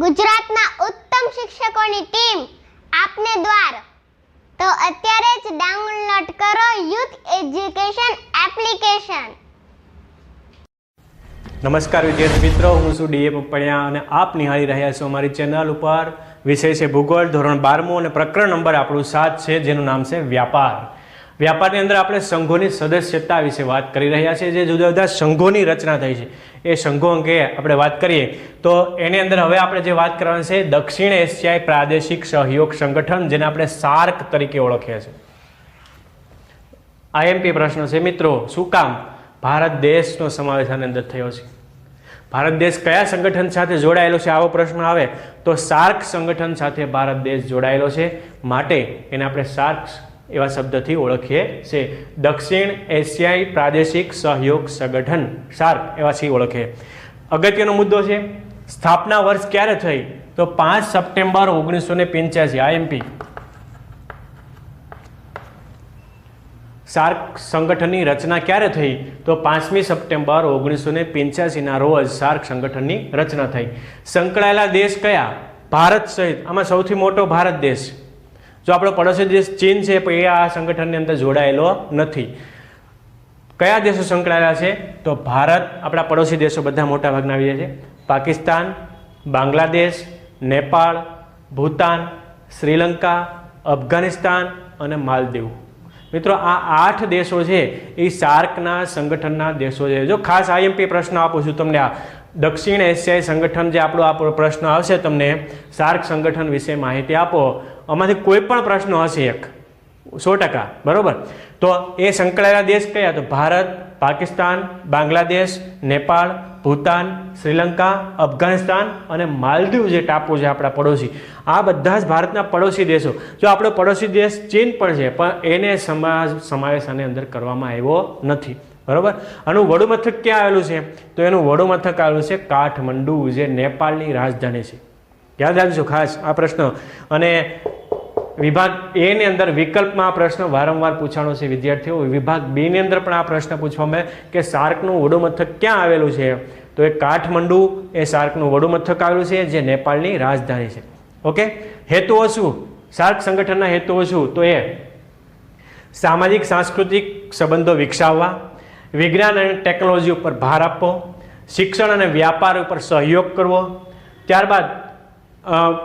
ગુજરાતના ઉત્તમ શિક્ષકોની ટીમ આપને દ્વાર. તો અત્યારે જ ડાઉનલોડ કરો યુથ એજ્યુકેશન એપ્લિકેશન. નમસ્કાર વિદ્યાર્થી મિત્રો, હું છું ડીએ પપડિયા અને આપ નિહાળી રહ્યા છો અમારી ચેનલ ઉપર. વિષય છે ભૂગોળ ધોરણ બારમું અને પ્રકરણ નંબર આપણું સાત છે, જેનું નામ છે વ્યાપાર. વ્યાપારની અંદર આપણે સંઘોની સદસ્યતા વિશે વાત કરી રહ્યા છીએ. જે જુદા જુદા સંઘોની રચના થઈ છે. એ સંઘો અંગે આપણે વાત કરીએ. તો એની અંદર હવે આપણે જે વાત કરવાની છે દક્ષિણ એશિયાઈ પ્રાદેશિક સહયોગ સંગઠન, જેને આપણે સાર્ક તરીકે ઓળખીએ છીએ. આઈએમપી પ્રશ્ન છે, મિત્રો, શું કામ ભારત દેશનો સમાવેશ આની અંદર થયો છે? ભારત દેશ કયા સંગઠન સાથે જોડાયેલો છે? આવો પ્રશ્ન આવે તો સાર્ક સંગઠન સાથે ભારત દેશ જોડાયેલો છે. માટે એને આપણે સાર્ક એવા શબ્દથી ઓળખીએ છે દક્ષિણ એશિયાઈ પ્રાદેશિક સહયોગ સંગઠન સાર્ક એવાથી ઓળખીએ અગત્યનો મુદ્દો છે, સ્થાપના વર્ષ ક્યારે થઈ? તો પાંચ સપ્ટેમ્બર ઓગણીસો ને પંચ્યાસી આઈએમપી સાર્ક સંગઠનની રચના ક્યારે થઈ? તો પાંચમી સપ્ટેમ્બર ઓગણીસો ને પંચ્યાસીના રોજ સાર્ક સંગઠનની રચના થઈ. સંકળાયેલા દેશ કયા? ભારત સહિત. આમાં સૌથી મોટો ભારત દેશ. જો આપણો પડોશી દેશ ચીન છે, એ આ સંગઠનની અંદર જોડાયેલો નથી. કયા દેશો સંકળાયેલા છે? તો ભારત આપણા પડોશી દેશો બધા મોટા ભાગના આવી છે. પાકિસ્તાન, બાંગ્લાદેશ, નેપાળ, ભૂતાન, શ્રીલંકા, અફઘાનિસ્તાન અને માલદીવ. મિત્રો, આ આઠ દેશો છે, એ સાર્કના સંગઠનના દેશો છે. જો ખાસ આઈએમપી પ્રશ્ન આપું છું તમને આ દક્ષિણ એશિયાઈ સંગઠન જે આપણો આપણો પ્રશ્ન આવશે, તમને સાર્ક સંગઠન વિશે માહિતી આપો. આમાંથી કોઈ પણ પ્રશ્ન હશે એક. સો ટકા. બરાબર? તો એ સંકળાયેલા દેશ કયા? તો ભારત, પાકિસ્તાન, બાંગ્લાદેશ, નેપાળ, ભૂતાન, શ્રીલંકા, અફઘાનિસ્તાન અને માલદીવ જે ટાપુ છે આપણા પડોશી. આ બધા જ ભારતના પડોશી દેશો. જો આપણો પડોશી દેશ ચીન પણ છે, પણ એને સમાજ સમાવેશ આની અંદર કરવામાં આવ્યો નથી. બરોબર? આનું વડું મથક ક્યાં આવેલું છે? તો એનું વડું મથક આવેલું છે કાઠમંડુ, જે નેપાળની રાજધાની છે. યાદ રાખજો ખાસ આ પ્રશ્ન. અને વિભાગ એ ની અંદર વિકલ્પમાં આ પ્રશ્ન વારંવાર પૂછાણો છે વિદ્યાર્થીઓ. વિભાગ બે ની અંદર પણ આ પ્રશ્ન પૂછવામાં આવે કે શાર્કનું વડું મથક ક્યાં આવેલું છે? તો એ કાઠમંડુ એ શાર્કનું વડું મથક આવેલું છે જે નેપાળની રાજધાની છે. ઓકે? હેતુઓ શું? શાર્ક સંગઠનના હેતુઓ શું? તો એ સામાજિક, સાંસ્કૃતિક સંબંધો વિકસાવવા, વિજ્ઞાન અને ટેકનોલોજી ઉપર ભાર આપવો, શિક્ષણ અને વ્યાપાર ઉપર સહયોગ કરવો. ત્યારબાદ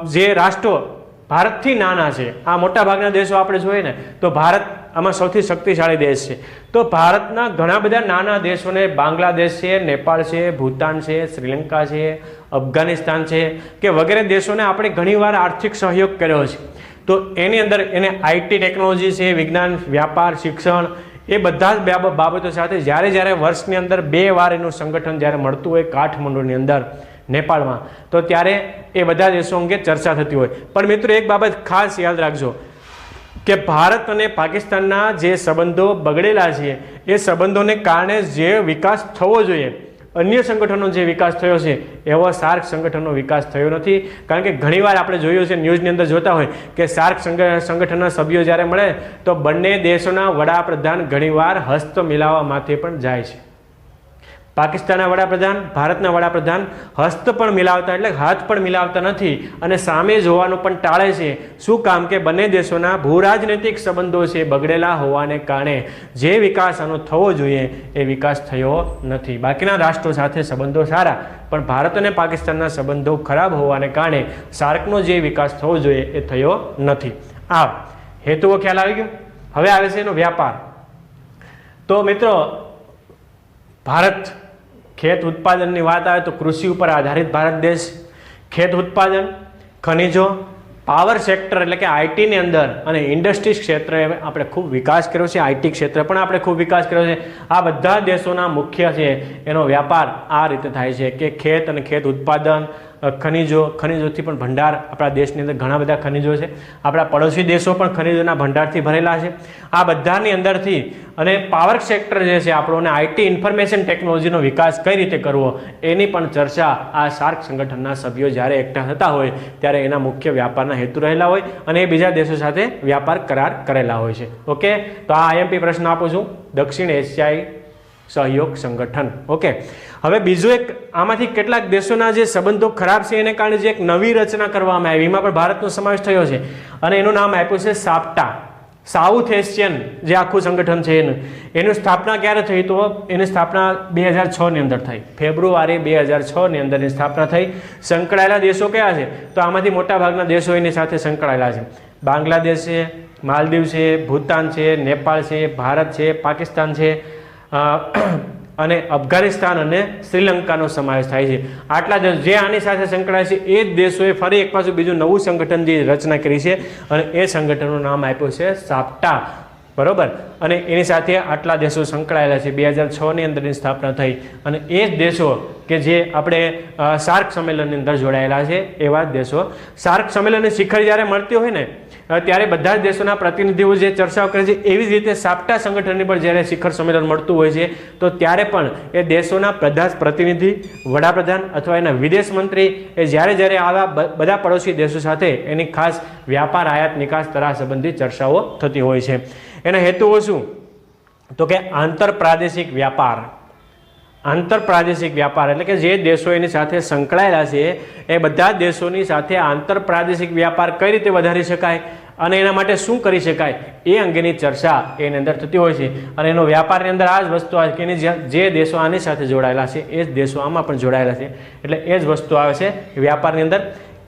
જે રાષ્ટ્રો ભારતથી નાના છે, આ મોટા ભાગના દેશો આપણે જોઈએ ને, તો ભારત આમાં સૌથી શક્તિશાળી દેશ છે. તો ભારતના ઘણા બધા નાના દેશોને બાંગ્લાદેશ છે, નેપાળ છે, ભૂતાન છે, શ્રીલંકા છે, અફઘાનિસ્તાન છે, કે વગેરે દેશોને આપણે ઘણીવાર આર્થિક સહયોગ કર્યો છે. તો એની અંદર એને આઈટી ટેકનોલોજી છે, વિજ્ઞાન, વ્યાપાર, શિક્ષણ, એ બધા જ બાબ- બાબતો સાથે જ્યારે જ્યારે વર્ષની અંદર બે વાર એનું સંગઠન જ્યારે મળતું હોય કાઠમંડુની અંદર નેપાળમાં. તો ત્યારે એ બધા દેશો અંગે ચર્ચા થતી હોય. પણ મિત્રો એક બાબત ખાસ યાદ રાખજો કે ભારત અને પાકિસ્તાનના જે સંબંધો બગડેલા છે, એ સંબંધોને કારણે જે વિકાસ થવો જોઈએ, અન્ય સંગઠનો જે વિકાસ થયો છે, એવો સાર્ક સંગઠનનો વિકાસ થયો નથી. કારણ કે ઘણીવાર આપણે જોયું છે, ન્યૂઝની અંદર જોતા હોય કે સાર્ક સંગ- સંગઠનના સભ્યો જ્યારે મળે, તો બંને દેશોના વડાપ્રધાન ઘણીવાર હસ્ત મિલાવવા માથે પણ જાય છે. પાકિસ્તાનના વડાપ્રધાન, ભારતના વડાપ્રધાન હસ્ત પણ મિલાવતા એટલે હાથ પણ મિલાવતા નથી અને સામે જોવાનું પણ ટાળે છે. શું કામ કે બંને દેશોના ભૂરાજનૈતિક સંબંધો છે બગડેલા હોવાને કારણે જે વિકાસ આનો થવો જોઈએ એ વિકાસ થયો નથી. બાકીના રાષ્ટ્રો સાથે સંબંધો સારા, પણ ભારત અને પાકિસ્તાનના સંબંધો ખરાબ હોવાને કારણે સાર્કનો જે વિકાસ થવો જોઈએ એ થયો નથી. આ હેતુઓ ખ્યાલ આવી ગયો? હવે આવે છે એનો વ્યાપાર. તો મિત્રો, ભારત ખેત ઉત્પાદનની વાત આવે તો કૃષિ ઉપર આધારિત ભારત દેશ. ખેત ઉત્પાદન, ખનિજો પાવર સેક્ટર એટલે કે આઈટીની અંદર અને ઇન્ડસ્ટ્રીઝ ક્ષેત્રે આપણે ખૂબ વિકાસ કર્યો છે. આઈટી ક્ષેત્રે પણ આપણે ખૂબ વિકાસ કર્યો છે. આ બધા દેશોના મુખ્ય છે. એનો વ્યાપાર આ રીતે થાય છે કે ખેત અને ખેત ઉત્પાદન ખનિજો, ખનિજોથી પણ ભંડાર આપણા દેશની અંદર ઘણા બધા ખનિજો છે. આપણા પડોશી દેશો પણ ખનિજોના ભંડારથી ભરેલા છે. આ બધાની અંદરથી અને પાવર સેક્ટર જે છે આપણો અને આઈટી ઇન્ફોર્મેશન ટેકનોલોજીનો વિકાસ કઈ રીતે કરવો એની પણ ચર્ચા આ સાર્ક સંગઠનના સભ્યો જ્યારે એકઠા થતા હોય ત્યારે એના મુખ્ય વ્યાપારના હેતુ રહેલા હોય અને એ બીજા દેશો સાથે વ્યાપાર કરાર કરેલા હોય છે. ઓકે તો આ આઈએમપી પ્રશ્ન આપું છું. દક્ષિણ એશિયાઈ સહયોગ, સંગઠન. ઓકે. હવે બીજું એક, આમાંથી કેટલાક દેશોના જે સંબંધો ખરાબ છે, એને કારણે જે એક નવી રચના કરવામાં આવી, એમાં પણ ભારતનો સમાવેશ થયો છે. અને એનું નામ આપ્યું છે સાપ્ટા. સાઉથ એશિયન જે આખું સંગઠન છે, એનું. એનું સ્થાપના ક્યારે થઈ તો? એની સ્થાપના બે હજાર છની અંદર થઈ. ફેબ્રુઆરી બે હજાર છની અંદર એની સ્થાપના થઈ. સંકળાયેલા દેશો કયા છે? તો આમાંથી મોટાભાગના દેશો એની સાથે સંકળાયેલા છે. બાંગ્લાદેશ છે, માલદીવ છે, ભૂતાન છે, નેપાળ છે, ભારત છે, પાકિસ્તાન છે. અને અફઘાનિસ્તાન અને શ્રીલંકાનો સમાવેશ થાય છે. આટલા જે આની સાથે સંકળાય છે, એ જ દેશોએ ફરી એક પાછું બીજું નવું સંગઠન જે રચના કરી છે અને એ સંગઠનનું નામ આપ્યું છે સાપ્ટા. બરોબર? અને એની સાથે આટલા દેશો સંકળાયેલા છે. બે હજાર છની અંદરની સ્થાપના થઈ. અને એ જ દેશો કે જે આપણે સાર્ક સંમેલનની અંદર જોડાયેલા છે, એવા દેશો. સાર્ક સંમેલનની શિખર જ્યારે મળતી હોય ને ત્યારે બધા જ દેશોના પ્રતિનિધિઓ જે ચર્ચાઓ કરે છે, એવી જ રીતે સાપ્ટા સંગઠનની પણ જ્યારે શિખર સંમેલન મળતું હોય છે, તો ત્યારે પણ એ દેશોના જ પ્રતિનિધિ, વડાપ્રધાન અથવા એના વિદેશ મંત્રી એ જ્યારે જ્યારે આવા બધા પડોશી દેશો સાથે એની ખાસ વ્યાપાર, આયાત, નિકાસ, તરાહ સંબંધી ચર્ચાઓ થતી હોય છે. એના હેતુઓ શું? તો કે આંતર પ્રાદેશિક વ્યાપાર. આંતર પ્રાદેશિક વ્યાપાર એટલે કે જે દેશો એની સાથે સંકળાયેલા છે, એ બધા દેશોની સાથે આંતર પ્રાદેશિક વ્યાપાર કઈ રીતે વધારી શકાય? અને એના માટે શું કરી શકાય એ અંગેની ચર્ચા એની અંદર થતી હોય છે. અને એનો વ્યાપારની અંદર આ જ વસ્તુ આવે કે જે દેશો આની સાથે જોડાયેલા છે, એ જ દેશો આમાં પણ જોડાયેલા છે. એટલે એ જ વસ્તુ આવે છે વ્યાપારની અંદર.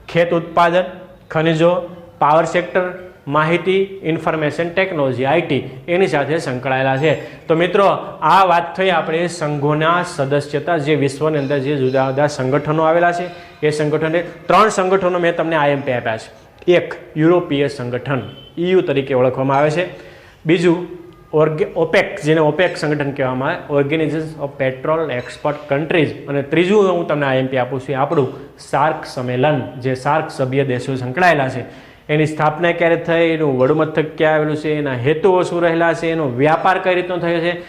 ખેત ઉત્પાદન, ખનિજો, પાવર સેક્ટર, માહિતી, ઇન્ફોર્મેશન ટેકનોલોજી આઈટી એની સાથે સંકળાયેલા છે. તો મિત્રો, આ વાત થઈ આપણે સંઘોના સદસ્યતા જે વિશ્વની અંદર જે જુદા જુદા સંગઠનો આવેલા છે, એ સંગઠને ત્રણ સંગઠનો મેં તમને આઈએમપી આપ્યા છે. એક યુરોપીય સંગઠન ઈયુ તરીકે ઓળખવામાં આવે છે. બીજું, ઓર્ગે, ઓપેક, જેને ઓપેક સંગઠન કહેવામાં આવે organisation of petrol export countries અને ત્રીજું હું તમને આઈએમપી આપું છું આપણું સાર્ક સંમેલન, જે સાર્ક સભ્ય દેશો સંકળાયેલા છે. એની સ્થાપના ક્યારે થઈ, એનું વડુમથક ક્યાં આવેલું છે, એના હેતુઓ શું રહેલા છે, એનો વ્યાપાર કઈ રીતનો થયો છે?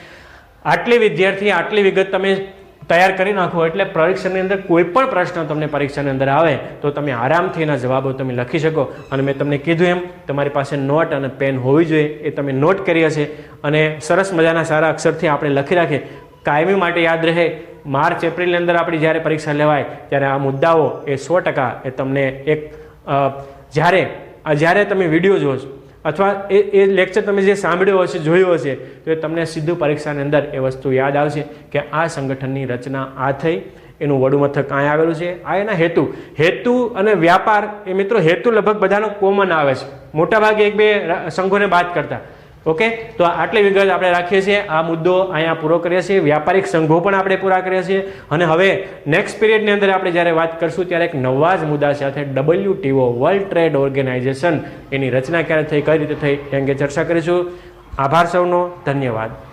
આટલી વિદ્યાર્થી, આટલી વિગત તમે તૈયાર કરી નાખો એટલે પરીક્ષાની અંદર કોઈ પણ પ્રશ્ન તમને પરીક્ષાની અંદર આવે તો તમે આરામથી એના જવાબો તમે લખી શકો. અને મેં તમને કીધું એમ, તમારી પાસે નોટ અને પેન હોવી જોઈએ, એ તમે નોટ કરી હશે. અને સરસ મજાના સારા અક્ષરથી આપણે લખી રાખીએ. કાયમી માટે યાદ રહે, માર્ચ એપ્રિલની અંદર આપણી જ્યારે પરીક્ષા લેવાય, ત્યારે આ મુદ્દાઓ એ સો ટકા એ તમને એક જ્યારે જ્યારે તમે વીડિયો જોશો અથવા એ એ લેક્ચર તમે જે સાંભળ્યો હશે, જોયો હશે, તો એ તમને સીધું પરીક્ષાની અંદર એ વસ્તુ યાદ આવશે કે આ સંગઠનની રચના આ થઈ, એનું વડુમથક મથક અહીંયા આવેલું છે. આ એના હેતુ. હેતુ અને વ્યાપાર, એ મિત્રો, હેતુ લગભગ બધાનો કોમન આવે છે. મોટાભાગે એક બે સંઘોને બાદ કરતા. ઓકે? તો આટલી વિગત આપણે રાખીએ છીએ. આ મુદ્દો અહીંયા પૂરો કરીએ છીએ. વ્યાપારિક સંઘો પણ આપણે પૂરા કરીએ છીએ. અને હવે નેક્સ્ટ પિરિયડની અંદર આપણે જ્યારે વાત કરશું ત્યારે એક નવા જ મુદ્દા સાથે ડબલ્યુટીઓ વર્લ્ડ ટ્રેડ ઓર્ગેનાઇઝેશન એની રચના ક્યારે થઈ, કઈ રીતે થઈ એ અંગે ચર્ચા કરીશું. આભાર સૌનો. ધન્યવાદ.